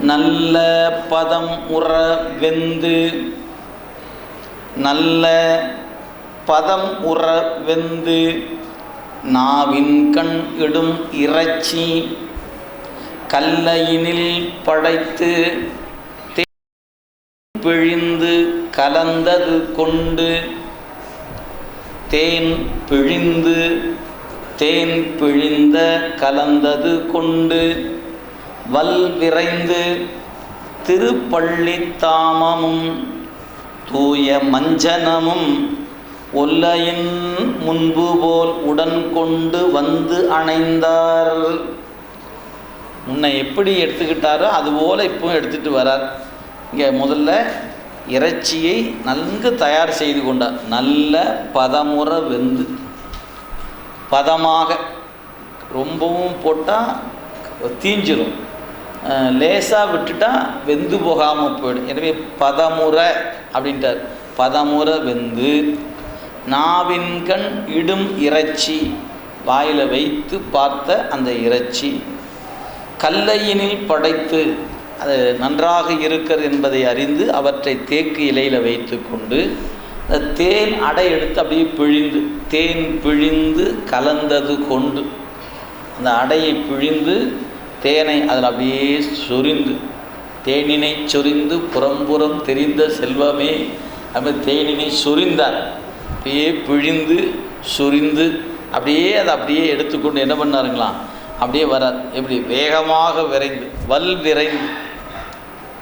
நல்ல பதம் உற வெந்து நல்ல பதம் உற வெந்து நாவின் கண் இடும் இறைச்சி கல்லையினில் படைத்து பிழிந்து கலந்தது கொண்டு தேன் பிழிந்து தேன் பிழிந்த கலந்தது கொண்டு வல் விரைந்து திருப்பள்ளி தாமமும் தூய மஞ்சனமும் ஒல்லையின் முன்பு போல் உடன் கொண்டு வந்து அணைந்தார். முன்னை எப்படி எடுத்துக்கிட்டாரோ அதுபோல் இப்போ எடுத்துகிட்டு வரார். இங்கே முதல்ல இறைச்சியை நன்கு தயார் செய்து கொண்டார். நல்ல பதமுறை வெந்து. பதமாக ரொம்பவும் போட்டால் தீஞ்சிரும். லேசாக விட்டுட்டா வெந்து போகாமல் போயிடும். எனவே பதமுறை அப்படின்ட்டார். பதமுறை வெந்து நாவின் கண் இடும் இறைச்சி வாயில் வைத்து பார்த்த அந்த இறைச்சி கல்லையினில் படைத்து அது நன்றாக இருக்கிறது என்பதை அறிந்து அவற்றை தேக்கு இலையில் வைத்து கொண்டு அந்த தேன் அடை எடுத்து அப்படியே பிழிந்து தேன் பிழிந்து கலந்தது கொண்டு அந்த அடையை பிழிந்து தேனை அதில் அப்படியே சொரிந்து தேனினை சொரிந்து புறம்புறம் தெரிந்த செல்வமே. அப்படி தேனினை சொரிந்தார். அப்படியே பிழிந்து சொரிந்து அப்படியே அதை அப்படியே எடுத்துக்கொண்டு என்ன பண்ணாருங்களாம்? அப்படியே வரார். எப்படி? வேகமாக விரைந்து வல் விரைந்து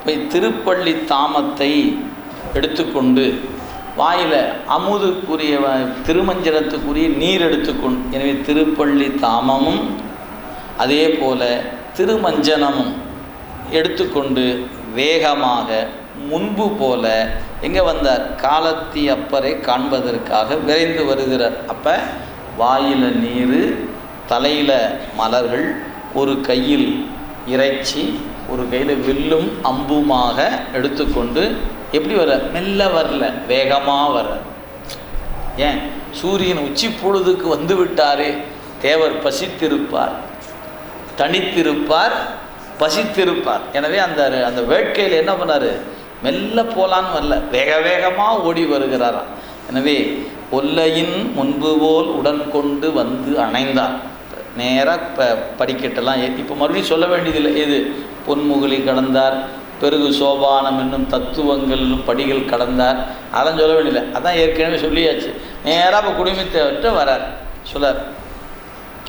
போய் திருப்பள்ளி தாமத்தை எடுத்துக்கொண்டு வாயில் அமுதுக்குரிய திருமஞ்சனத்துக்குரிய நீர் எடுத்துக்கொண்டு எனவே திருப்பள்ளி தாமமும் அதே போல் திருமஞ்சனமும் எடுத்துக்கொண்டு வேகமாக முன்பு போல எங்கே வந்தார்? காலத்தி அப்பரை காண்பதற்காக விரைந்து வருகிறார். அப்போ வாயில் நீர் தலையில் மலர்கள் ஒரு கையில் இறைச்சி ஒரு கையில் வில்லும் அம்புமாக எடுத்துக்கொண்டு எப்படி வர? மெல்ல வரல வேகமாக வர. ஏன்? சூரியன் உச்சி பொழுதுக்கு வந்து விட்டாரே தேவர் பசித்திருப்பார். தனித்திருப்பார் பசித்திருப்பார். எனவே அந்த அந்த வேட்கையில் என்ன பண்ணார்? மெல்ல போலான்னு வரல. வேக வேகமாக ஓடி வருகிறாராம். எனவே ஒல்லையின் முன்பு போல் உடன் கொண்டு வந்து அணைந்தார். நேராக இப்போ படிக்கட்டெல்லாம் இப்போ மறுபடியும் சொல்ல வேண்டியதில்லை. எது? பொன்முகலி கடந்தார் பெருகு சோபானம் என்னும் தத்துவங்கள் படிகள் கடந்தார். அதான் சொல்ல வேண்டியதில்லை. அதான் ஏற்கனவே சொல்லியாச்சு. நேராக இப்போ குடும்பத்தை விட்டு வரார். சொல்லார்.